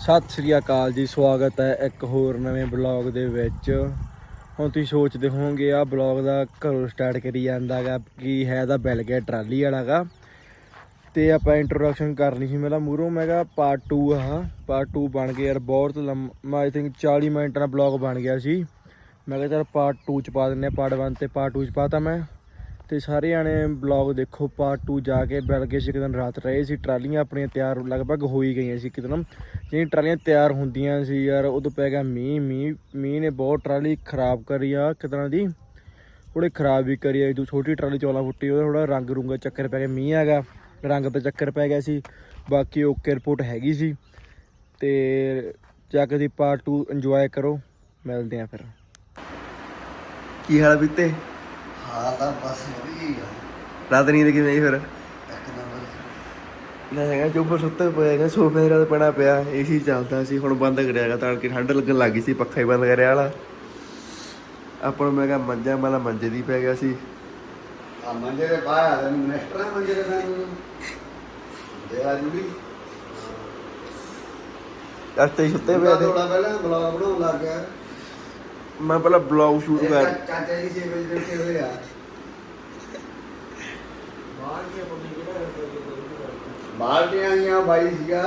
ਸਤਿ ਸ੍ਰੀ ਅਕਾਲ ਜੀ, ਸਵਾਗਤ ਹੈ ਇੱਕ ਹੋਰ ਨਵੇਂ ਬਲੌਗ ਦੇ ਵਿੱਚ। ਹੁਣ ਤੁਸੀਂ ਸੋਚਦੇ ਹੋਵੋਗੇ ਆ ਬਲੌਗ ਦਾ ਘਰੋਂ ਸਟਾਰਟ ਕਰੀ ਜਾਂਦਾਗਾ ਕੀ ਹੈ ਦਾ ਬੈਲ ਗਿਆ ਟਰਾਲੀ ਵਾਲਾਗਾ ਤੇ ਆਪਾਂ ਇੰਟਰੋਡਕਸ਼ਨ ਕਰਨੀ ਸੀ ਮੇਰਾ ਮੂਰੋਂ ਮੈਗਾ ਪਾਰਟ 2 ਆ ਪਾਰਟ 2 ਬਣ ਗਿਆ ਯਾਰ, ਬਹੁਤ ਲੰਮਾ ਆਈ ਥਿੰਕ 40 ਮਿੰਟ ਦਾ ਬਲੌਗ ਬਣ ਗਿਆ ਸੀ। ਮੈਂ ਕਿਹਾ ਚਲ ਪਾਰਟ 2 ਚ ਪਾ ਦਿੰਨੇ ਆ ਪਾਰਟ 1 ਤੇ ਪਾਰਟ 2 ਚ ਪਾਤਾ ਮੈਂ। ਤੇ ਸਾਰੇ ਜਾਣੇ ਬਲੌਗ ਦੇਖੋ ਪਾਰਟ 2 ਜਾ ਕੇ ਬੈਲਗੇ ਸੀ, ਇੱਕ ਦਿਨ ਰਾਤ ਰਹੇ ਸੀ, ਟਰਾਲੀਆਂ ਆਪਣੀਆਂ ਤਿਆਰ ਲਗਭਗ ਹੋ ਹੀ ਗਈਆਂ ਸੀ ਇੱਕ ਦਿਨ। ਜਿਹੜੀਆਂ ਟਰਾਲੀਆਂ ਤਿਆਰ ਹੁੰਦੀਆਂ ਸੀ ਯਾਰ, ਉਦੋਂ ਪੈ ਗਿਆ ਮੀਂਹ ਮੀਂਹ ਮੀਂਹ ਨੇ ਬਹੁਤ ਟਰਾਲੀ ਖਰਾਬ ਕਰੀ ਆ, ਇੱਕ ਤਰ੍ਹਾਂ ਦੀ। ਥੋੜੀ ਖਰਾਬ ਵੀ ਕਰੀ ਆ ਜੋ ਛੋਟੀ ਟਰਾਲੀ ਚੌਲਾ ਫੁੱਟੀ, ਉਹਦਾ ਥੋੜਾ ਰੰਗ ਰੁੰਗਾ ਚੱਕਰ ਪੈ ਗਿਆ, ਮੀਂਹ ਹੈਗਾ, ਰੰਗ ਤੇ ਚੱਕਰ ਪੈ ਗਿਆ ਸੀ। ਬਾਕੀ ਓਕੇ ਰਿਪੋਰਟ ਹੈਗੀ ਸੀ। ਤੇ ਜਾ ਕੇ ਦੀ ਪਾਰਟ 2 ਇੰਜੋਏ ਕਰੋ, ਮਿਲਦੇ ਆ ਫਿਰ। ਕੀ ਹਾਲ ਬੀਤੇ? ਹਾਂ ਤਾਂ ਬਸ ਵਧੀਆ ਰਾਤ ਨੀਂਦ ਕਿਵੇਂ ਆਈ ਫਿਰ? ਇੱਕ ਨੰਬਰ ਹੈਗਾ ਚੁੱਪ ਸੁੱਤੇ ਪਏ ਨੇ ਸੋਫੇ ਰਾਤ ਪੈਣਾ ਪਿਆ ਏਸੀ ਚੱਲਦਾ ਸੀ ਹੁਣ ਬੰਦ ਕਰਿਆਗਾ ਤਾਂ ਕਿ ਠੰਡ ਲੱਗਣ ਲੱਗੀ ਸੀ ਪੱਖਾ ਹੀ ਬੰਦ ਕਰਿਆ ਵਾਲਾ। ਆਪਾਂ ਨੂੰ ਮੈਂ ਕਿਹਾ ਮੰਜਾ ਮਾਲਾ ਮੰਜੇ ਦੀ ਪੈ ਗਿਆ ਸੀ। ਆ ਮੰਜੇ ਦੇ ਬਾਹਰ ਆ ਮਿਨਿਸਟਰ ਮੰਜੇ ਦੇ ਨਾਲ ਦੇ ਆ ਜੁੜੀ। ਚਾਚਾ ਹੀ ਸੁੱਤੇ ਥੋੜਾ ਨੇ। ਥੋੜਾ ਪਹਿਲਾਂ ਬਲੌਗ ਬਣਾਉਣ ਲੱਗ ਗਿਆ। ਮੈਂ ਪਹਿਲਾਂ ਬਲੌਗ ਸ਼ੂਟ ਕਰ ਚਾ- ਚਾਚਾ ਜੀ ਸੇਵੇ ਦੇ ਕੇ ਹੋਏ ਆ। ਬਾਲਟੀਆਂ ਆਈਆਂ ਬਾਈ ਸੀਗਾ।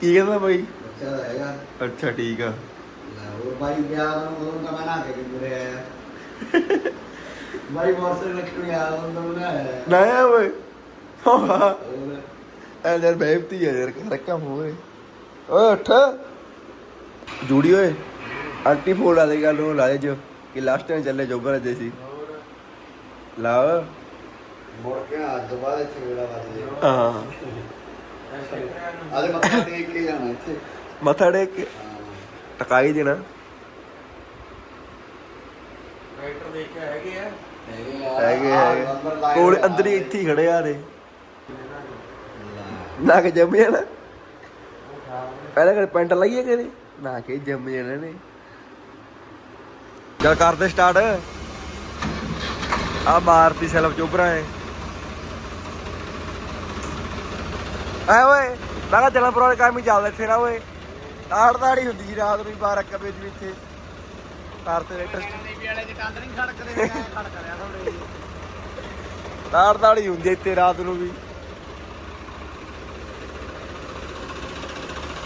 ਕੀ ਕਹਿੰਦਾ ਬਾਈ? ਬੱਚਾ ਦਾ ਹੈਗਾ। ਅੱਛਾ ਠੀਕ ਆ। ਹੋਰ ਬਾਈ ਗਿਆ ਉਹਨੂੰ ਉਹਨੂੰ ਤਾਂ ਮੈਂ ਨਾ ਕੇ ਕਿੰਨੇ ਆਇਆ। ਬਾਈ ਮੋਟਰ ਰੱਖ ਗਿਆ ਉਹਨੂੰ ਨਾ ਆਇਆ ਨਾ ਓਏ ਹੋਰ? ਐ ਯਾਰ ਬੇਇੱਜ਼ਤੀ ਹੈ ਯਾਰ ਰੱਕਾ ਮੂਰੇ ਓਏ ਉੱਠ। ਜੂੜੀ ਓਏ। ਆਂਟੀ ਫੋਨ ਲਾ ਦੇ ਗੱਲ ਨੂੰ ਲਾ ਦੇ ਜੋ ਕਿ ਲਾਸਟ ਟਾਈਮ ਚੱਲੇ ਜੋਬਰ ਅਜੇ ਸੀ। ਲਾ ਮੁੜ ਕੇ ਅੱਜ ਤੋਂ ਬਾਅਦ ਇੱਥੇ ਵੇਲਾ ਵੱਜ ਜੇ। ਹਾਂ। ਆਲੇ ਮੱਥਾ ਟੇਕ ਕੇ ਜਾਣਾ ਇੱਥੇ। ਮੱਥਾ ਟੇਕ ਕੇ? ਟਕਾਈ ਦੇਣਾ। ਹੈਗੇ ਹੈਗੇ ਹੈਗੇ ਕੋਲ ਅੰਦਰ ਹੀ ਇੱਥੇ ਹੀ ਖੜੇ ਆ ਨੇ ਨਾ ਕਿ ਜੰਮ ਜਾਣਾ ਪਹਿਲਾਂ ਕਿ ਪੈਂਟ ਲਾਈਏ ਕਿਤੇ ਨਾ ਕਿ ਜੰਮ ਜਾਣਾ ਨੇ। ਚੱਲ ਕਰਦੇ ਸਟਾਰਟ। ਆ ਮਾਰਤੀ ਸੈਲਫ ਚੋਬਰਾ ਹੈ ਐ ਓਏ, ਮੈਂ ਕਿਹਾ ਚੱਲ ਪਰੋਲੇ ਕੰਮ ਹੀ ਚੱਲਦਾ ਇੱਥੇ ਨਾ ਓਏ। ਤਾੜ ਤਾੜੀ ਹੁੰਦੀ ਸੀ ਰਾਤ ਨੂੰ 12 ਕਬੇ ਦੀ ਇੱਥੇ। ਤਾਰ ਤੇ ਰੇਟਰ ਤਾੜ ਤਾੜੀ ਹੁੰਦੀ ਇੱਥੇ ਰਾਤ ਨੂੰ ਵੀ।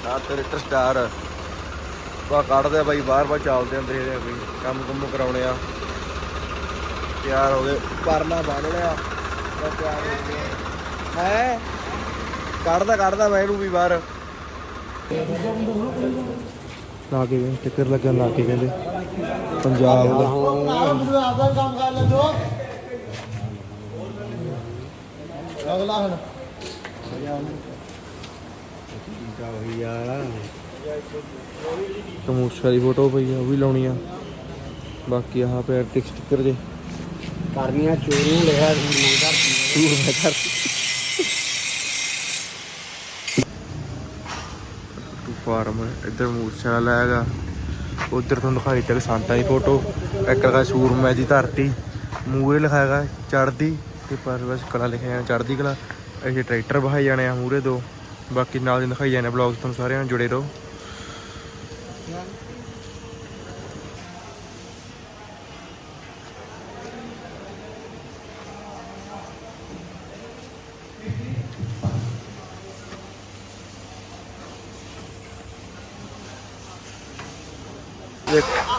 ਤਾਰ ਤੇ ਰੇਟਰ ਸਟਾਰ। ਵਾ ਕੱਢਦੇ ਆ ਬਾਈ ਬਾਹਰ ਬਾਹਰ ਚੱਲਦੇ ਆਂ ਦੇਖਦੇ ਆ ਬਈ ਕੰਮ ਕੁੰਮ ਕਰਾਉਣੇ ਆ। ਤਿਆਰ ਹੋ ਗਏ ਪਰਨਾ ਬੰਨ ਲਿਆ। ਬਸ ਤਿਆਰ ਹੋ ਗਏ। ਹੈ? ਕੱਢਦਾ ਕੱਢਦਾ ਮੈਂ ਇਹਨੂੰ ਵੀ ਬਾਹਰ। ਲਾ ਕੇ ਗਏ ਟਿੱਕਰ ਲੱਗਣ ਲਾ ਕੇ ਕਹਿੰਦੇ। ਪੰਜਾਬ ਦਾ। ਆਪਦਾ ਕੰਮ ਕਰ ਲੈ ਦੋ। ਅਗਲਾ ਹੁਣ ਕਮੂਸ਼ਾ ਦੀ ਫੋਟੋ ਪਈ ਆ ਉਹ ਵੀ ਲਾਉਣੀ ਆ। ਬਾਕੀ ਆਹ ਪਿਆ ਟਿਕ ਸਟicker ਜੇ। ਕਰਨੀਆਂ ਚੋਰੂ ਲਿਆ ਮੈਂ ਕਰ ਟੂ ਫਾਰਮ ਇੱਧਰ ਮੂਰਛਾ ਲਾਇਆਗਾ ਉਧਰ ਤੁਹਾਨੂੰ ਦਿਖਾਈ ਤੱਕ ਸੰਤਾਂ ਦੀ ਫੋਟੋ। ਇੱਕ ਲਗਾ ਸੂਰਮੈ ਦੀ ਧਰਤੀ। ਮੂਹਰੇ ਲਿਖਾਇਆਗਾ ਚੜਦੀ ਤੇ ਪਰ ਬਸ ਕਲਾ ਲਿਖਿਆ ਚੜਦੀ ਕਲਾ। ਇਹ ਟਰੈਕਟਰ ਬਹਾਈ ਜਾਣੇ ਆ ਮੂਹਰੇ ਦੋ। ਬਾਕੀ ਨਾਲ ਦੀ ਦਿਖਾਈ ਜਾਣੇ ਬਲੌਗ ਤੁਹਾਨੂੰ ਸਾਰਿਆਂ ਨੂੰ ਜੁੜੇ ਰਹੋ।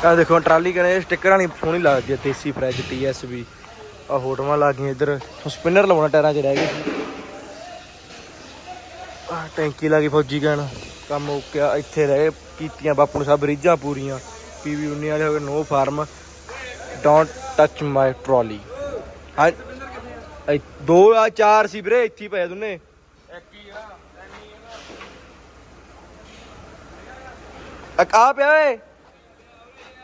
ਆ ਦੇਖੋ, ਟਰਾਲੀ ਕਰੇ ਸਟicker ਨਹੀਂ ਸੋਹਣੀ ਲੱਗਦੀ ਹੈ, ਦੇਸੀ ਫ੍ਰਿਜ ਟੀਐਸਬੀ ਆ ਫੋਟੋਆਂ ਲੱਗ ਗਈਆਂ ਇੱਧਰ ਸਪਿਨਰ ਲਵਾਉਣਾ ਟਾਇਰਾਂ 'ਚ ਰਹਿ ਗਏ। ਆ ਟੈਂਕੀ ਲੱਗੀ ਫੌਜੀ ਕਹਿਣ ਕੰਮ ਓਕੇ ਆ ਇੱਥੇ ਰਹਿ ਕੀਤੀਆਂ ਬਾਪੂ ਨੇ ਸਭ ਰੀਝਾਂ ਪੂਰੀਆਂ। ਪੀਵੀ 19 ਵਾਲੇ ਹੋ ਗਏ no farm don't touch my trolley ਹਾਂ ਦੋ ਆ ਚਾਰ ਸੀ ਵੀਰੇ ਇੱਥੇ ਪਏ ਦੋਨੇ। ਇੱਕ ਆ ਪਿਆ ਓਏ।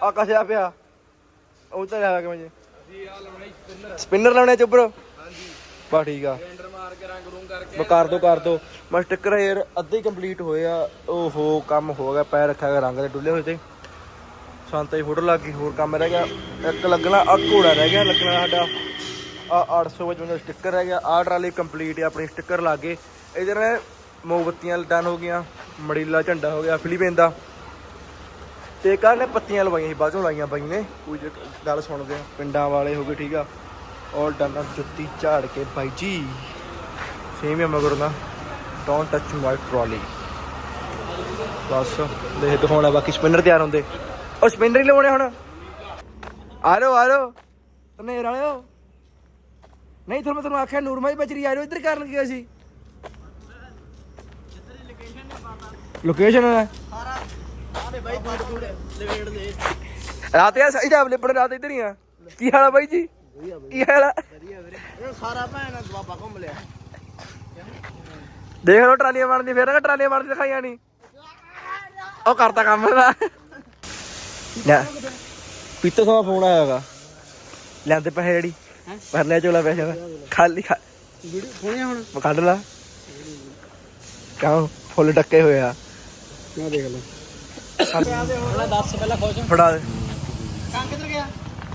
ਆ ਕਸਿਆ ਪਿਆ। ਉਹ ਤਾਂ ਲਿਆ ਕੇ ਮੈਂ ਸਪਿਨਰ ਲਾਉਣੇ ਚੁੱਪਰ ਬਾ ਠੀਕ ਆ। ਮਾਰ ਕੇ ਰੰਗ ਰੂੰਗ ਕਰਕੇ ਕਰ ਦੋ ਕਰ ਦੋ। ਮੈਂ ਸਟicker ਯਾਰ ਅੱਧੇ ਕੰਪਲੀਟ ਹੋਏ ਆ। ਓਹੋ, ਕੰਮ ਹੋ ਗਿਆ, ਪੈਰ ਰੱਖਿਆ ਗਿਆ ਰੰਗ ਦੇ ਡੁੱਲੇ ਹੋਏ ਤੇ। ਸੰਤਾ ਦੀ ਫੋਟੋ ਲੱਗ ਗਈ, ਹੋਰ ਕੰਮ ਰਹਿ ਗਿਆ। ਇੱਕ ਲੱਗਣਾ ਆ ਘੋੜਾ ਰਹਿ ਗਿਆ, ਲੱਗਣਾ ਸਾਡਾ। ਆ 855 ਸਟicker ਰਹਿ ਗਿਆ। ਆ ਟਰਾਲੀ ਕੰਪਲੀਟ ਹੈ ਆਪਣੀ ਸਟicker ਲਾ ਗਏ ਇਧਰ ਮੋਮਬੱਤੀਆਂ ਡਨ ਹੋ ਗਈਆਂ, ਮੜੀਲਾ ਝੰਡਾ ਹੋ ਗਿਆ, ਫਿਲੀਪੀਨ ਦਾ। ਤੇ ਕੱਲ ਨੇ ਪੱਤੀਆਂ ਲਵਾਈਆਂ ਸੀ, ਬਾਅਦ ਚੋਂ ਲਾਈਆਂ ਬਾਈ ਨੇ। ਕੋਈ ਗੱਲ ਸੁਣਦੇ ਆ ਪਿੰਡਾਂ ਵਾਲੇ ਹੋ ਗਏ, ਠੀਕ ਆ। ਔਰ ਡਾਂਗਾ ਜੁੱਤੀ ਝਾੜ ਕੇ ਬਾਈ ਜੀ। ਸੇਮ ਹੀ ਮਗਰ ਨਾ। ਡੋਂਟ ਟੱਚ ਮਾਈ ਟਰਾਲੀ ਬਸ ਦੇਖ ਦਿਖਾਉਣਾ ਬਾਕੀ ਸਪਿਨਰ ਤਿਆਰ ਹੁੰਦੇ। ਉਹ ਸਪਿਨਰ ਹੀ ਲਵਾਉਣੇ ਹੁਣ। ਆ ਲੋ ਆ ਲੋ ਨੇਰ ਵਾਲਿਓ। ਨਹੀਂ, ਤੁਹਾਨੂੰ ਮੈਂ ਤੁਹਾਨੂੰ ਆਖਿਆ ਨੂਰਮਾਈ ਬਚਰੀ ਆ ਜਾਓ, ਇੱਧਰ ਕਰਨ ਕੀ ਸੀ ਲੋਕੇਸ਼ਨ ਹੈ। ਰਾਤ ਆ, ਸਹੀ ਜਾਬ ਲਿਪੜ ਰਾਤ ਇੱਧਰ ਹੀ ਆ। ਕੀ ਹਾਲ ਆ ਬਾਈ ਜੀ? ਕੀ ਹਾਲ ਆ? ਸਾਰਾ ਭੈਣ ਬਾਬਾ ਘੁੰਮ ਲਿਆ ਦੇਖ ਲੋ ਟਰਾਲੀਆਂ ਬਣਦੀ ਫੇਰ ਨਾ ਟਰਾਲੀਆਂ ਬਣਦੀ ਦਿਖਾਈਆਂ ਨਹੀਂ ਉਹ ਕਰਤਾ ਕੰਮ ਦਾ ਲੈ। ਪੀਤੋ ਸਾ ਫੋਨ ਆਇਆਗਾ ਲੈਂਦੇ ਪੈਸੇ ਜਿਹੜੀ। ਪਰ ਲੈ ਚੋਲਾ ਪੈਸੇ ਦਾ। ਖਾਲੀ ਖਾ ਵੀਡੀਓ ਹੁਣ। ਕੱਢ ਲਾ। ਕਾਹ ਫੁੱਲ ਟੱਕੇ ਹੋਏ ਆ। ਮੈਂ ਦੇਖ ਲਓ। ਹੁਣ ਦੱਸ ਪਹਿਲਾਂ ਖੁਸ਼ ਫੜਾ ਦੇ। ਕਾਂ ਕਿੱਧਰ ਗਿਆ?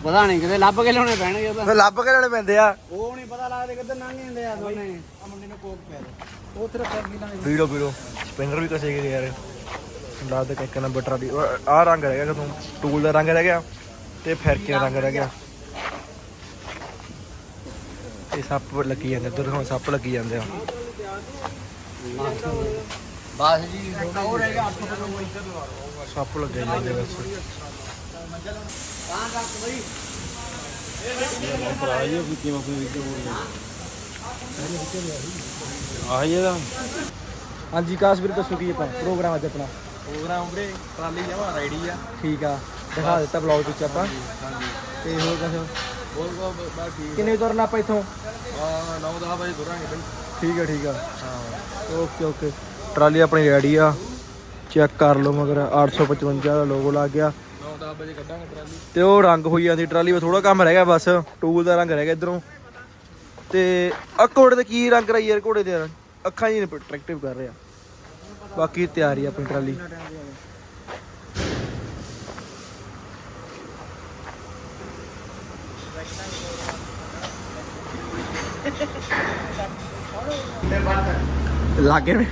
ਪਤਾ ਨਹੀਂ ਕਿਤੇ ਲੱਭ ਕੇ ਲਿਆਉਣੇ ਪੈਣਗੇ ਉਹਦਾ ਫੇ ਲੱਭ ਕੇ ਲੈਣੇ ਪੈਂਦੇ ਆ। ਉਹ ਨਹੀਂ ਪਤਾ ਲੱਗਦਾ ਕਿੱਧਰ ਲੰਘ ਜਾਂਦੇ ਆ ਦੋਨੇ। ਆ ਮੁੰਡੇ ਨੂੰ ਕੋਕ ਪਿਆ ਦੇ। ਉਹ ਤੇਰਾ ਨਹੀਂ। ਲਾਂਗੇ ਵੀਡੋ ਵੀਡੋ ਸਪਿਨਰ ਵੀ ਕਸੇ ਗਏ ਯਾਰ। ਲਾ ਦੇ ਇੱਕ ਨੰਬਰ ਟਰਾਲੀ ਆਹ ਰੰਗ ਰਹਿ ਗਿਆ ਤੂੰ ਟੂਲ ਦਾ ਰੰਗ ਰਹਿ ਗਿਆ ਤੇ ਫਿਰਕੇ ਦਾ ਰੰਗ ਰਹਿ ਗਿਆ। ਇਹ ਸੱਪ ਲੱਗੀ ਜਾਂਦੇ ਉਧਰ ਹੁਣ ਸੱਪ ਲੱਗੀ ਜਾਂਦੇ ਆ। ਬਸ ਜੀ ਛੋਟਾ ਉਹ ਰਹਿ ਗਿਆ 8 ਰੁਪਏ ਸੱਪ ਲੱਗੇ ਜਾਂਦੇ ਬਸ। ਆਹੀ ਇਹਦਾ। ਹਾਂਜੀ ਕਾਸ ਵੀਰ ਦੱਸੋ ਕੀ ਆਪਾਂ ਪ੍ਰੋਗਰਾਮ ਅੱਜ ਆਪਣਾ। ਪ੍ਰੋਗਰਾਮ ਵੀਰੇ ਟਰਾਲੀ ਜਮਾ ਰੈਡੀ ਆ। ਠੀਕ ਆ ਦਿਖਾ ਦਿੱਤਾ ਬਲੌਗ ਵਿੱਚ ਆਪਾਂ। ਤੇ ਹੋਰ ਦੱਸੋ? ਬੋਲ ਬੋ ਬਸ ਠੀਕ ਕਿੰਨੇ ਤੁਰਨਾ ਆਪਾਂ ਇੱਥੋਂ? ਆ 9 10 ਵਜੇ ਤੁਰਾਂਗੇ ਬਈ ਠੀਕ ਆ ਠੀਕ ਆ। Okay okay. ਟਰਾਲੀ ਆਪਣੀ ਰੈਡੀ ਆ। ਚੈੱਕ ਕਰ ਲਓ ਮਗਰ 855 ਦਾ ਲੋਗੋ ਲੱਗ ਗਿਆ। 9 10 ਵਜੇ ਕੱਢਾਂਗੇ ਟਰਾਲੀ। ਤੇ ਉਹ ਰੰਗ ਹੋਈ ਜਾਂਦੀ, ਟਰਾਲੀ ਵਿੱਚ ਥੋੜਾ ਕੰਮ ਰਹਿ ਗਿਆ ਬਸ, ਟੂਲ ਦਾ ਰੰਗ ਰਹਿ ਗਿਆ ਇਧਰੋਂ। ਤੇ ਆ ਘੋੜੇ ਤੇ ਕੀ ਰੰਗ ਕਰਾਈ ਯਾਰ ਘੋੜੇ ਦੇ ਅੱਖਾਂ ਹੀ ਅਟਰੈਕਟਿਵ ਕਰ ਰਿਹਾ। ਬਾਕੀ ਤਿਆਰੀ ਆਪਣੀ ਟਰਾਲੀ। ਲਾਗੇ ਨੇ।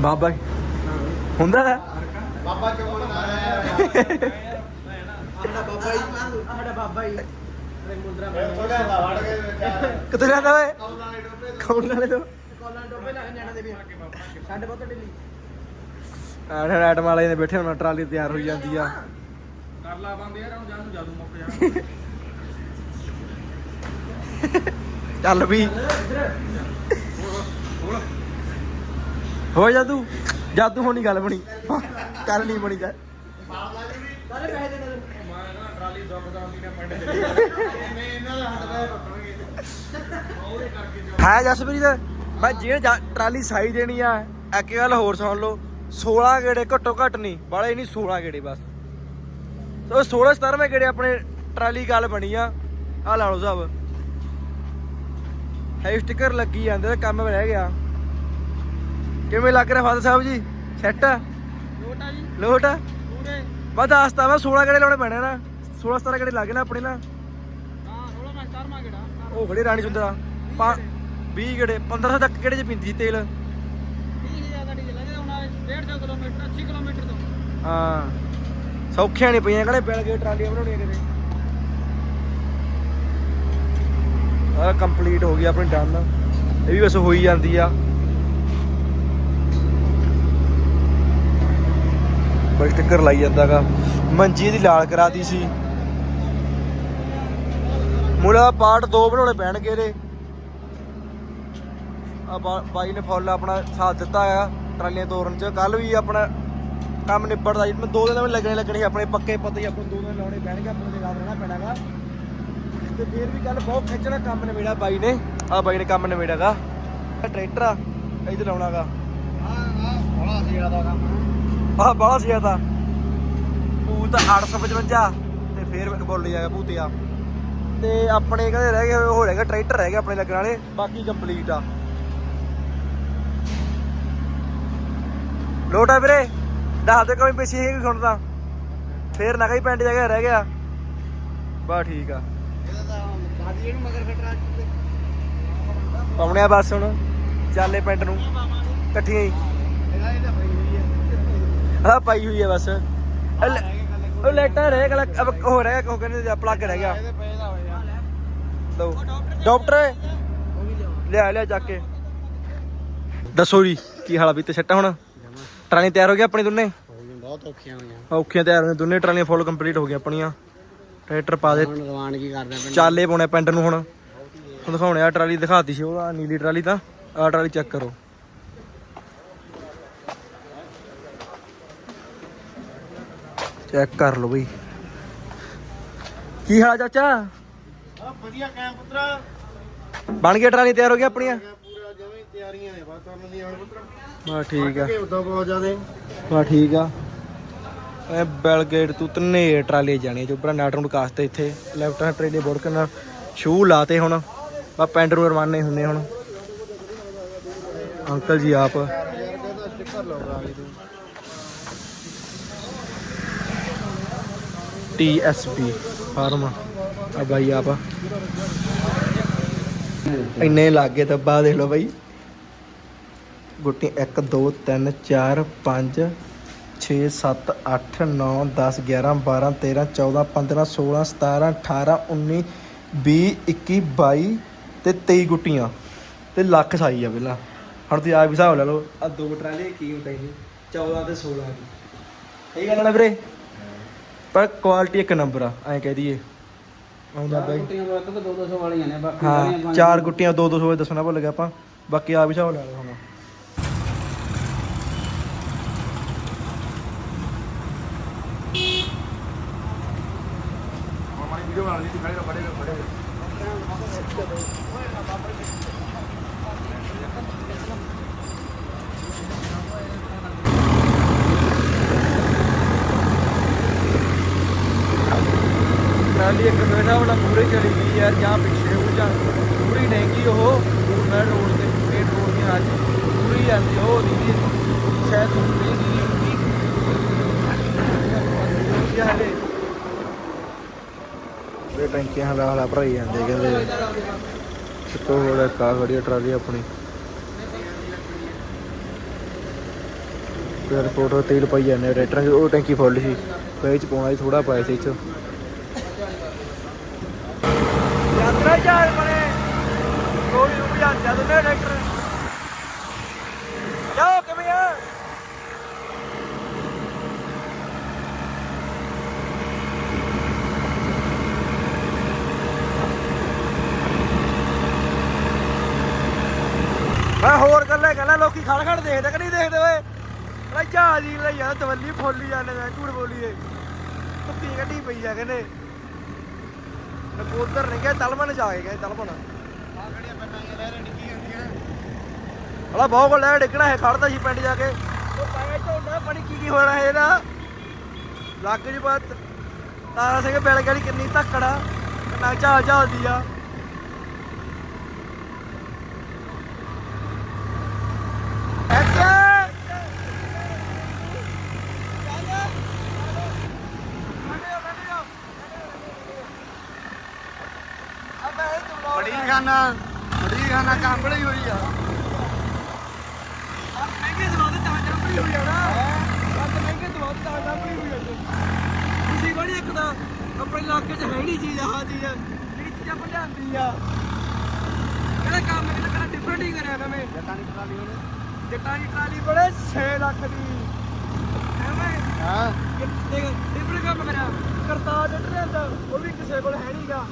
ਬਾਬਾ ਹੁੰਦਾ ਹੈ? ਬਾਬਾ ਚੋਣਾ ਸਾਡਾ ਬਾਬਾ ਹੀ ਸਾਡਾ ਬਾਬਾ ਹੀ ਦਾ ਵੜ ਕੇ ਕਿੱਥੇ ਜਾਂਦਾ ਓਏ? ਕੌਣ ਨਾਲੇ ਤੋਂ। ਕੋਲਾਂ ਟੋਪੇ ਲਾ ਕੇ ਜਾਣਾ ਦੇ ਵੀ। ਸਾਡੇ ਬਹੁਤ ਢਿੱਲੀ ਆਹ ਆਟਮ ਵਾਲੇ ਨੇ ਬੈਠੇ ਹੁਣ ਟਰਾਲੀ ਤਿਆਰ ਹੋਈ ਜਾਂਦੀ ਆ। ਕਰ ਲਾ ਬੰਦੇ ਯਾਰ ਹੁਣ ਜਾਨੂੰ ਜਾਦੂ ਮੁੱਕ ਜਾ ਚੱਲ ਵੀ। ਹੋ ਜਾਦੂ। ਜਾਦੂ ਹੋਣੀ ਗੱਲ ਬਣੀ। ਕੱਲ ਨਹੀਂ ਬਣੀ ਗੱਲ। ਹੈ ਜਸਪ੍ਰੀਤ, ਮੈਂ ਜਿਹੜੇ ਟਰਾਲੀ ਸਾਈ ਦੇਣੀ ਆ, ਇੱਕ ਗੱਲ ਹੋਰ ਸੁਣ ਲਓ 16 ਗੇੜੇ ਘੱਟੋ ਘੱਟ ਨਹੀਂ ਬਾਲੇ ਨਹੀਂ 16 ਗੇੜੇ ਬਸ। ਸੋ 16 17ਵੇਂ ਗੇੜੇ ਆਪਣੇ ਟਰਾਲੀ ਗੱਲ ਬਣੀ ਆ ਆ ਲਾ ਲਓ ਸਾਹਿਬ ਹੈ ਸਟicker ਲੱਗੀ ਜਾਂਦੇ, ਕੰਮ ਰਹਿ ਗਿਆ। ਕਿਵੇਂ ਲੱਗ ਰਿਹਾ ਫਾਦਰ ਸਾਹਿਬ ਜੀ? ਸੈੱਟ ਲੋਟਾ ਜੀ। ਲੋਟ ਪੂਰੇ। ਮੈਂ ਦੱਸਤਾ ਮੈਂ 16 ਗੇੜੇ ਲਾਉਣੇ ਪੈਣੇ ਨਾ? 16 17 ਗੇੜੇ ਲੱਗੇ ਨਾ ਆਪਣੇ ਨਾ? ਹਾਂ 16 ਮੈਂ ਸਟਾਰ ਮਾ ਗੇੜਾ ਉਹ ਖੜੇ ਰਾਣੀ ਸੁੰਦਰਾ। 20 ਗੇੜੇ 1500 ਤੱਕ ਗੇੜੇ ਚ ਪਿੰਦੀ ਸੀ ਤੇਲ? 20 ਜ਼ਿਆਦਾ ਡੀਜ਼ਲ ਹੈ ਹੁਣ 150 ਕਿਲੋਮੀਟਰ 80 ਕਿਲੋਮੀਟਰ ਤੋਂ। ਹਾਂ। ਸੌਖੀਆਂ ਨਹੀਂ ਪਈਆਂ ਕਿਹੜੇ ਬਿਲ ਗਏ ਟਰਾਲੀਆਂ ਬਣਾਉਣੀਆਂ ਕਿਤੇ? ਆ ਕੰਪਲੀਟ ਹੋ ਗਈ ਆਪਣੀ ਡਨ ਇਹ ਵੀ ਬਸ ਹੋਈ ਜਾਂਦੀ ਆ। ਬਸ ਸਟicker ਲਾਈ ਜਾਂਦਾਗਾ। ਮੰਜੀ ਦੀ ਲਾਲ ਕਰਾਤੀ ਸੀ। ਮੁੜਾ ਪਾਰਟ 2 ਬਣਾਉਣੇ ਪੈਣਗੇ ਇਹਦੇ। ਆ ਬਾਈ ਨੇ ਫੁੱਲ ਆਪਣਾ ਸਾਥ ਦਿੱਤਾ ਆ, ਟਰਾਲੀਆਂ ਤੋਰਨ ਚ। ਕੱਲ ਵੀ ਆਪਣਾ ਕੰਮ ਨਿਬੜਦਾ ਜੀ ਦੋ ਦਿਨ ਲੱਗਣੇ ਲੱਗਣੇ ਆਪਣੇ ਪੱਕੇ ਪੱਤੇ ਹੀ ਆਪਾਂ ਦੋ ਦਿਨ ਲਾਉਣੇ ਪੈਣਗੇ ਆਪਾਂ ਨੂੰ ਯਾਦ ਰਹਿਣਾ ਪੈਣਾਗਾ। ਤੇ ਫੇਰ ਵੀ ਕੱਲ ਬਹੁਤ ਖਿੱਚਣਾ ਕੰਮ ਨਿਬੇੜਾ ਬਾਈ ਨੇ। ਆ ਬਾਈ ਨੇ ਕੰਮ ਨਿਬੇੜਾਗਾ ਟਰੈਕਟਰ ਆ, ਇੱਧਰ ਲਾਉਣਾਗਾ ਹਾਂ ਹਾਂ, ਬੜਾ ਸੀ ਦਾ ਕੰਮ। ਆਹ ਬਾਹਲਾ ਸੀ ਤਾਂ ਭੂਤ ਤਾਂ 855 ਤੇ ਫੇਰ ਇੱਕ ਬੋਲੀ ਜਾਗਾ ਭੂਤਿਆ। ਤੇ ਆਪਣੇ ਕਹਿੰਦੇ ਰਹਿ ਗਏ, ਉਹ ਰਹਿ ਗਿਆ, ਟਰੈਕਟਰ ਰਹਿ ਗਿਆ ਆਪਣੇ ਲੱਗਣ ਵਾਲੇ, ਬਾਕੀ ਕੰਪਲੀਟ ਆ। ਲੋਟ ਆ ਵੀਰੇ, ਦੱਸ ਦੇ ਕੋਈ ਪਿੱਛੇ ਹੈ ਕੋਈ ਸੁਣਦਾ। ਫੇਰ ਨਾ ਕਈ ਪਿੰਡ ਜਾ ਕੇ ਰਹਿ ਗਿਆ। ਬਾ ਠੀਕ ਆ। ਪਾਉਣਿਆ ਬਸ ਹੁਣ, ਚੱਲੇ ਪਿੰਡ ਨੂੰ, ਇਕੱਠੀਆਂ ਹੀ ਇਹਦਾ ਇਹ ਤਾਂ ਪਈ ਹੋਈ ਹੈ ਆ ਪਾਈ ਹੋਈ ਹੈ ਬਸ। ਇਹ ਲੈ- ਉਹ ਲੈਟਰ ਰਹਿ ਗਲਾ ਹੋ ਰਿਹਾ ਕੋ ਕਹਿੰਦੇ ਪਲੱਗ ਰਹਿ ਗਿਆ। ਇਹਦੇ ਪਏ ਦਾ ਹੋਇਆ ਲਓ। ਡਾਕਟਰ ਉਹ ਵੀ ਲਿਆਓ। ਲਿਆ ਲਿਆ ਜਾ ਕੇ। ਦੱਸੋ ਜੀ ਕੀ ਹਾਲ ਆ ਵੀ ਤੇ ਸੱਟਾ ਹੁਣ? ਟਰਾਲੀ ਤਿਆਰ ਹੋ ਗਈ ਆਪਣੀ ਦੋਨੇ? ਬਹੁਤ ਔਖੀਆਂ ਹੋਈਆਂ। ਔਖੀਆਂ ਤਿਆਰ ਹੋਈਆਂ ਦੋਨੇ ਟਰਾਲੀਆਂ ਫੁੱਲ ਕੰਪਲੀਟ ਹੋ ਗਈਆਂ ਆਪਣੀਆਂ। ਟਰੈਕਟਰ ਪਾ ਦੇ ਹੁਣ ਰਵਾਨਗੀ ਕਰਦੇ ਪਿੰਡ। ਚਾਲੇ ਪਾਉਣੇ ਪਿੰਡ ਨੂੰ ਹੁਣ। ਹੁਣ ਦਿਖਾਉਣੇ ਆ ਟਰਾਲੀ ਦਿਖਾਤੀ ਸੀ ਉਹ ਆਹ ਨੀਲੀ ਟਰਾਲੀ ਤਾਂ। ਆ ਟਰਾਲੀ ਚੈੱਕ ਕਰੋ। ਚੈੱਕ ਕਰ ਲਓ ਬਈ। ਕੀ ਹਾਲ ਆ ਚਾਚਾ? ਆ ਵਧੀਆ ਕੈਮ ਪੁੱਤਰਾ। ਬਣ ਗਿਆ ਟਰਾਲੀ ਤਿਆਰ ਹੋ ਗਈ ਆਪਣੀਆਂ? ਪੂਰਾ ਜਿਵੇਂ ਤਿਆਰੀਆਂ ਨੇ ਬਸ ਕਰਨ ਹੁਣ ਪੁੱਤਰਾ। ਬਾ ਠੀਕ ਆ। ਉਦੋਂ ਬਹੁਤ ਜ਼ਿਆਦੇ। ਬਾ ਠੀਕ ਆ। ਇਹ ਬੈਲ ਗੇਟ ਤੋਂ ਤਨੇ ਟਰਾਲੇ ਜਾਣੇ ਜੋ ਉੱਪਰ ਨਾਟ ਨੂੰ ਕਾਸਤੇ ਇੱਥੇ। ਲੈਫਟ ਹੈਂਡ ਟ੍ਰੇਲੇ ਬੋਰਡ ਕਰਨਾ ਸ਼ੂ ਲਾਤੇ ਹੁਣ। ਬਾ ਨੂੰ ਰਵਾਨੇ ਹੁੰਨੇ ਹੁਣ। ਅੰਕਲ ਜੀ ਆਪ। ਯਾਰ ਕਹਿੰਦਾ ਸਟicker ਫਾਰਮ ਆ। ਬਾਈ ਆਪ ਇੰਨੇ ਲੱਗੇ ਤਾਂ ਦੇਖ ਲਓ ਬਾਈ। ਗੁੱਟੀ 1 2 3 4 5 6 7 8 9 10 11 12 13 14 15 16 17 18 19 20 21 22 ਤੇ 23 ਗੁੱਟੀਆਂ। ਤੇ ਲੱਖ ਸਾਈ ਆ ਪਹਿਲਾਂ। ਹੁਣ ਤੁਸੀਂ ਆਪ ਹੀ ਹਿਸਾਬ ਲਾ ਲਓ ਆ ਦੋ ਟਰਾਲੇ, ਕੀ ਹੁੰਦਾ ਇਹਦੀ 14 ਤੇ 16 ਦੀ। ਸਹੀ ਗੱਲ ਨਾ ਵੀਰੇ? ਪਰ ਕੁਆਲਿਟੀ ਇੱਕ ਨੰਬਰ ਆ ਐਂ ਕਹਿ ਦਈਏ। ਆਉਂਦਾ ਬਾਈ। ਤੋਂ ਇੱਕ ਤਾਂ 200 ਵਾਲੀਆਂ ਨੇ ਬਾਕੀ ਹਾਂ ਚਾਰ ਗੁੱਟੀਆਂ ਦੋ ਦੋ ਸੌ ਦੱਸਣਾ ਭੁੱਲ ਗਿਆ ਆਪਾਂ ਬਾਕੀ ਆਪ ਹੀ ਹਿਸਾਬ ਲਾ ਲਓ ਹੁਣ ਹਮਾਰੀ ਵੀਡੀਓ ਬਣਾ ਲਈ ਦਿਖਾਈ ਬੜੇ ਬੜੇ ਟਰਾਲੀ ਵਾਲਾ ਮੂਰੇ ਚਲੀ ਗਈ ਯਾਰ ਜਾਂ ਪਿੱਛੇ ਉਹ ਜਾਂ ਪੂਰੀ ਡੈਂਗੀ ਉਹ ਮੈਂ ਰੋਡ ਤੇ ਮੇਨ ਰੋਡ ਦੀ ਅੱਜ ਪੂਰੀ ਜਾਂਦੀ ਉਹ ਦੀਦੀ ਸ਼ਾਇਦ ਨਹੀਂ ਦੀਦੀ ਹੁੰਦੀ ਹਾਲੇ। ਇਹ ਟੈਂਕੀਆਂ ਹਲਾ ਹਲਾ ਭਰਾਈ ਜਾਂਦੇ ਕਹਿੰਦੇ। ਸਿੱਕੋ ਹੋੜਾ ਕਾ ਖੜੀ ਟਰਾਲੀ ਆਪਣੀ। ਫਿਰ ਫੋਟੋ ਤੇਲ ਪਾਈ ਜਾਂਦੇ ਰੇਟਰਾਂ ਉਹ ਟੈਂਕੀ ਫੁੱਲ ਸੀ। ਪਏ ਪਾਉਣਾ ਸੀ ਥੋੜਾ ਪਾਇਆ ਸੀ, ਇਹ 'ਚ। ਯਾਤਰਾ ਚਾਲ ਬਣੇ। ਕੋਈ ਨੂੰ ਭਜਾ ਦਿੰਦੇ ਨੇ ਡਾਕਟਰ। ਜਾਓ ਮੈਂ ਹੋਰ ਗੱਲਾਂ ਗੱਲਾਂ ਲੋਕੀ ਖੜ ਖੜ ਦੇਖਦੇ ਕਿ ਨਹੀਂ ਦੇਖਦੇ ਓਏ? ਅਰੇ ਜਹਾਜ਼ ਹੀ ਲਈ ਜਾਂਦਾ ਤਵੱਲੀ ਫੋਲੀ ਜਾਂਦੇ ਮੈਂ ਝੂਠ ਬੋਲੀਏ। ਕੁੱਤੀ ਕੱਢੀ ਪਈ ਆ ਕਹਿੰਦੇ। ਨਕੋਦਰ ਨਹੀਂ ਗਏ ਤਲਮਨ ਜਾ ਕੇ ਗਏ ਤਲਮਨ ਆ ਖੜੀਆਂ ਹਲਾ ਬਹੁਤ ਕੋਲ ਲੈ ਡਿੱਗਣਾ ਹੈ ਖੜਦਾ ਸੀ ਪਿੰਡ ਜਾ ਕੇ। ਉਹ ਪਾਇਆ ਝੋਨਾ ਪਾਣੀ ਕੀ ਕੀ ਹੋਣਾ ਹੈ ਇਹਦਾ। ਲੱਗ ਜੀ ਬਾਤ ਤਾਰਾ ਸਿੰਘ ਬਿਲ ਗੜੀ ਕਿੰਨੀ ਧੱਕੜਾ ਕਿੰਨਾ ਝਾਲ ਝਾਲਦੀ ਆ। ਬੜੀ ਕੰਬਲੀ ਹੋਈ ਆ। ਮਹਿੰਗੇ ਦਵਾਦ ਤਾਂ ਜੰਪੜੀ ਹੋਈ ਆ ਨਾ। ਸੱਤ ਮਹਿੰਗੇ ਦਵਾਦ ਤਾਂ ਜੰਪੜੀ ਹੋਈ ਆ ਤੁਸੀਂ ਬੜੀ ਇੱਕ ਤਾਂ ਆਪਣੇ ਇਲਾਕੇ 'ਚ ਹੈ ਨਹੀਂ ਚੀਜ਼ ਆਹ ਚੀਜ਼ ਜਿਹੜੀ ਚੀਜ਼ਾਂ ਭਜਾਉਂਦੀ ਆ। ਇਹਦਾ ਕੰਮ ਇਹ ਕਿਹੜਾ ਡਿਫਰੈਂਟ ਹੀ ਕਰਿਆ ਨਵੇਂ ਜੱਟਾਂ ਦੀ ਟਰਾਲੀ ਉਹਨੇ। ਜੱਟਾਂ ਦੀ ਟਰਾਲੀ ਬੜੇ 6 ਲੱਖ ਦੀ। ਐਵੇਂ ਹਾਂ। ਡਿਫਰੈਂਟ ਕੰਮ ਕਰਿਆ। ਕਰਤਾ ਜੱਟ ਰਹਿੰਦਾ ਉਹ ਵੀ ਕਿਸੇ ਕੋਲ ਹੈ ਨਹੀਂਗਾ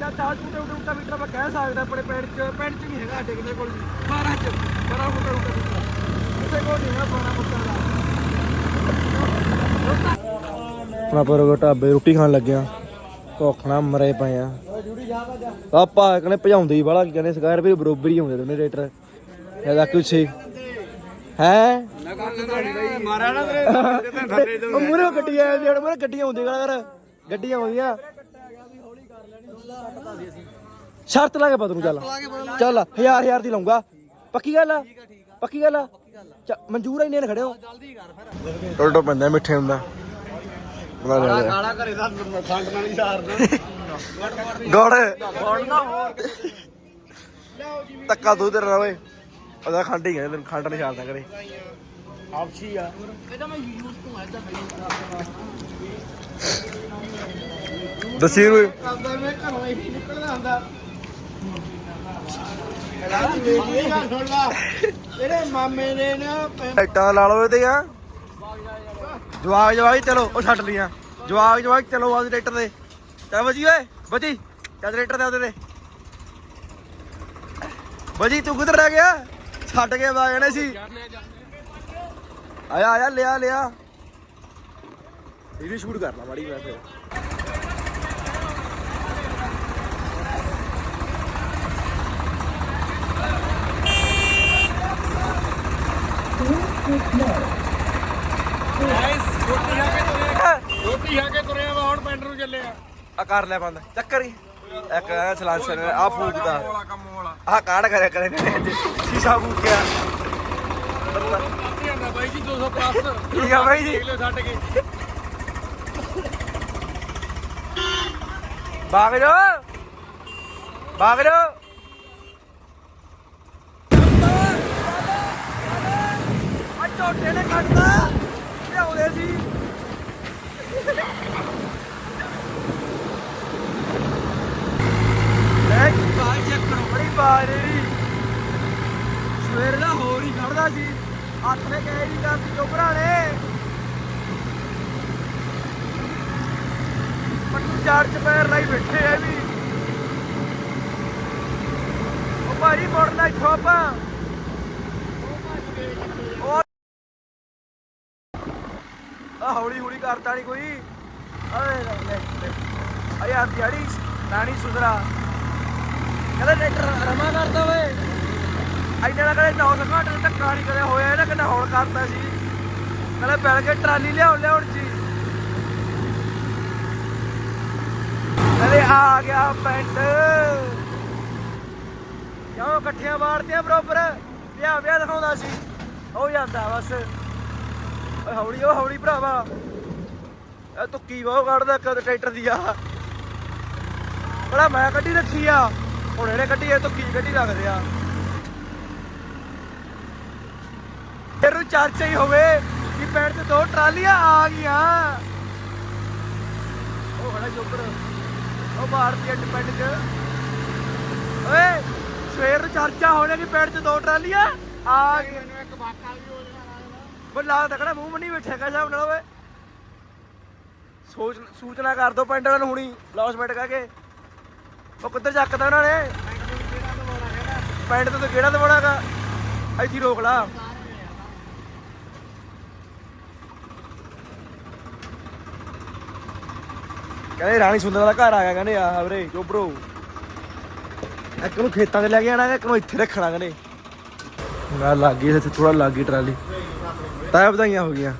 ਜਾਂ 10 ਫੁੱਟ ਉਲਟਾ ਮੀਟਰ ਮੈਂ ਕਹਿ ਸਕਦਾ ਆਪਣੇ ਪਿੰਡ 'ਚ ਪਿੰਡ 'ਚ ਨਹੀਂ ਹੈਗਾ ਸਾਡੇ ਕਿਸੇ ਕੋਲ ਵੀ 12 'ਚ 12 ਫੁੱਟ ਉਲਟਾ ਮੀਟਰ। ਕਿਸੇ ਕੋਲ ਨਹੀਂ ਹੈ 12 ਫੁੱਟ ਦਾ ਆਪਣਾ ਪਰ ਢਾਬੇ ਰੋਟੀ ਖਾਣ ਲੱਗਿਆ ਨਾਲ ਮਰੇ ਪਏ ਆ ਪਾਪਾ ਕਹਿੰਦੇ ਭਜਾਉਂਦੇ ਹੀ ਵਾਲਾ ਕਹਿੰਦੇ ਸਕਾਰ ਵੀ ਬਰੋਬਰ ਹੀ ਹੁੰਦੇ ਦੋਨੇ ਰੇਟਰ ਇਹਦਾ ਕੁਛ ਹੈ। ਮਾਰਿਆ ਨਾ ਤੇਰੇ। ਮੂਰੇ ਗੱਡੀ ਆ ਜਿਹੜਾ ਮੂਰੇ ਗੱਡੀਆਂ ਹੁੰਦੀਆਂ ਗੱਲ ਕਰ ਗੱਡੀਆਂ ਆਉਂਦੀਆਂ। ਸ਼ਰਤ ਲਾ ਕੇ ਤੈਨੂੰ ਚੱਲ। ਚੱਲ ਹਜ਼ਾਰ ਹਜ਼ਾਰ ਦੀ ਲਾਉਂਗਾ ਪੱਕੀ ਗੱਲ ਆ? ਪੱਕੀ ਗੱਲ ਆ? ਚੱਲ, ਮਨਜ਼ੂਰ ਆ ਇੰਨੇ ਨੇ ਖੜੇ ਹੋ। ਟੋਲਟੋ ਪੈਂਦਾ ਮਿੱਠੇ ਹੁੰਦਾ। ਕਾਲਾ ਘਰੇ ਦਾ ਖੰਡ ਨਾਲ ਹੀ ਸਾਰਦਾ ਗੋੜ ਧੱਕਾ ਤੂੰ ਤੇਰਾ ਓਏ। ਉਹਦਾ ਖੰਡ ਹੀ ਕਹਿੰਦੇ ਖੰਡ ਨਹੀਂ ਛਾਲਦਾ ਕਰੇ ਆਪਸੀ ਆ। ਇਹਦਾ ਮੈਂ ਯੂਜ਼ ਤੋਂ ਐਦਾਂ ਦੱਸੀ ਓਏ ਕਰਦਾ ਮੈਂ ਘਰੋਂ ਹੀ ਨਿਕਲਦਾ ਹੁੰਦਾ ਤੇਰੇ ਮਾਮੇ ਨੇ ਨਾ ਪੈਂ- ਲਾ ਲਓ ਇਹਦੇ ਆ। ਜਵਾਗ ਜਵਾਗ ਚਲੋ, ਉਹ ਛੱਡ ਲੀਆਂ ਜਵਾਗ ਜਵਾਗ ਚਲੋ ਆਜ ਟਰੈਕਟਰ ਦੇ ਚੱਲ ਬਜੀ ਓਏ, ਬਜੀ। ਚੱਲ ਟਰੈਕਟਰ ਦੇ ਉਹਦੇ ਤੇ। ਬਜੀ, ਤੂੰ ਕਿੱਧਰ ਰਹਿ ਗਿਆ? ਛੱਡ ਕੇ ਆ ਜਾਣੇ ਸੀ। ਆਇਆ ਆਇਆ, ਲਿਆ ਲਿਆ। ਇਹਦੀ ਸ਼ੂਟ ਕਰ ਲਾ ਮਾੜੀ ਮੈਂ ਫਿਰ। ਰੋਟੀ ਖਾ ਕੇ ਤੁਰਿਆ ਵਾ ਹੁਣ ਪਿੰਡ ਨੂੰ ਚੱਲਿਆ ਆ ਕਰ ਲੈ ਬੰਦ, ਚੱਕਰ ਹੀ। ਇੱਕ ਸਲਾਂਸਰ ਆ ਫੂਕਦਾ ਵਾਲਾ ਕੰਮ ਵਾਲਾ ਆ ਕਾੜ ਕਰਿਆ ਕਰੇ ਨੇ। ਅੱਜ ਸ਼ੀਸ਼ਾ ਫੂਕਿਆ ਕੀ ਆਂਦਾ ਬਾਈ ਜੀ 200 ਪਲੱਸ ਠੀਕ ਆ ਬਾਈ ਜੀ? ਕਿਲੋ ਛੱਡ ਕੇ ਭਾਗ ਜਾ ਭਾਗ ਜਾ ਲਿਆਉਂਦੇ ਸੀ। ਲੈ ਬਾਈ ਚੈੱਕ ਕਰੋ, ਬੜੀ ਬਾਜ ਇਹਦੀ ਸਵੇਰ ਦਾ ਹੋਰ ਹੀ ਖੜਦਾ ਸੀ। ਹੱਥ ਨੇ ਕਹਿ ਨਹੀਂ ਕਰਦੀ ਚੋਬਰਾ ਨੇ ਪੱਟੂ ਚਾਰ ਚ ਪੈਰ ਲਾਈ ਬੈਠੇ ਆ ਵੀ। ਉਹ ਭਾਜੀ ਮੁੜਨਾ ਇੱਥੋਂ ਆਪਾਂ ਉਹ ਆ ਹੌਲੀ ਹੌਲੀ ਕਰਦਾ ਨਹੀਂ ਕੋਈ। ਓਏ ਲੈ ਲੈ ਲੈ। ਆ ਦਿਹਾੜੀ ਨਾਣੀ ਸੁਧਰਾ। ਕਹਿੰਦਾ ਟਰੈਕਟਰ ਰਮਾ ਕਰਦਾ ਓਏ। ਐਡਾ ਦਾ ਕਦੇ 9 ਘੰਟੇ ਤੱਕ ਧੱਕਾ ਨਹੀਂ ਕਰਿਆ ਹੋਇਆ ਇਹਨੇ ਕਿੰਨਾ ਹੌਲ ਕਰਦਾ ਸੀ। ਕਹਿੰਦਾ ਬੈਲ ਕੇ ਟਰਾਲੀ ਲਿਆਉਣ ਲਿਆਉਣ ਜੀ। ਅਰੇ ਆ ਗਿਆ ਪੈਂਟ। ਕਿਉਂ ਇਕੱਠੀਆਂ ਮਾਰਤੀਆਂ ਬਰੋਬਰ? ਵਿਆਹ ਵਿਆਹ ਦਿਖਾਉਂਦਾ ਸੀ। ਹੋ ਜਾਂਦਾ ਬਸ। ਓਏ ਹੌਲੀ, ਓ ਹੌਲੀ ਭਰਾਵਾ। ਇਹ ਤੁੱਕੀ ਬਹੁਤ ਕੱਢਦਾ ਕਦ ਟਰੈਕਟਰ ਦੀ ਆ। ਬੜਾ ਮੈਂ ਕੱਢੀ ਰੱਖੀ ਆ। ਹੁਣ ਇਹਨੇ ਕੱਢੀ, ਇਹ ਤੁੱਕੀ ਕੱਢੀ ਰੱਖਦੇ ਆ। ਫਿਰ ਚਰਚਾ ਹੀ ਹੋਵੇ ਕਿ ਪਿੰਡ ਤੇ ਦੋ ਟਰਾਲੀਆਂ ਆ ਗਈਆਂ। ਉਹ ਖੜਾ ਚੋਪਰ ਉਹ ਭਾਰਤੀ ਅੱਡ ਪਿੰਡ ਚ। ਓਏ, ਸਵੇਰ ਨੂੰ ਚਰਚਾ ਹੋਣੇ ਕਿ ਪਿੰਡ ਚ ਦੋ ਟਰਾਲੀਆਂ ਆ ਗਈਆਂ। ਮੈਨੂੰ ਇੱਕ ਵਾਕਾ ਵੀ ਹੋ ਜਾਣਾ ਬੱਲਾ ਤਕੜਾ ਮੂੰਹ ਮੰਨੀ ਬੈਠਿਆ ਕਾ ਸਾਹਿਬ ਨਾਲ ਓਏ। ਸੋਚ, ਸੂਚਨਾ ਕਰ ਦੋ ਪਿੰਡ ਵਾਲਿਆਂ ਨੂੰ ਹੁਣੀ ਲੌਸਮੈਂਟ ਕਾ ਕੇ। ਉਹ ਕਿੱਧਰ ਚੱਕਦਾ ਉਹਨਾਂ ਨੇ? ਪਿੰਡ ਤੋਂ ਕਿਹੜਾ ਦਵਾਣਾਗਾ ਇੱਥੇ ਰੋਕ ਲਾ। ਕਹਿੰਦੇ ਰਾਣੀ ਸੁੰਦਰ ਦਾ ਘਰ ਆ ਗਿਆ, ਕਹਿੰਦੇ ਆ ਵੀਰੇ ਚੋਬਰੋ ਇੱਕ ਨੂੰ ਖੇਤਾਂ 'ਤੇ ਲੈ ਕੇ ਆਣਾ ਇੱਕ ਨੂੰ ਇੱਥੇ ਰੱਖਣਾ ਕਹਿੰਦੇ। ਮੈਂ ਲੱਗ ਗਈ ਇੱਥੇ ਥੋੜਾ ਲੱਗ ਗਈ ਟਰਾਲੀ। ਤਾਂ ਵਧਾਈਆਂ ਹੋ ਗਈਆਂ।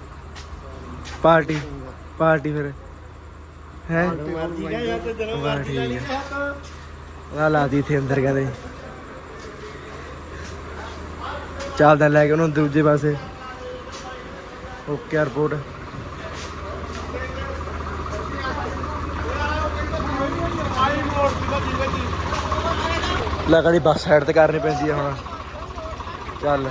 ਪਾਰਟੀ ਪਾਰਟੀ ਫਿਰ। ਹੈ? ਮਰਜ਼ੀ ਗਿਆ ਜਾਂ ਠੀਕ ਆ ਲਾਦੀ ਇੱਥੇ ਅੰਦਰ ਕਹਿੰਦੇ। ਚੱਲਦਾ ਲੈ ਕੇ ਉਹਨੂੰ ਦੂਜੇ ਪਾਸੇ। ਓਕੇ 에어ਪੋਰਟ ਲੈ ਕੜੀ ਬੱਸ ਸਾਈਡ ਤੇ ਕਰਨੀ ਪੈਂਦੀ ਆ ਹੁਣ। ਚੱਲ।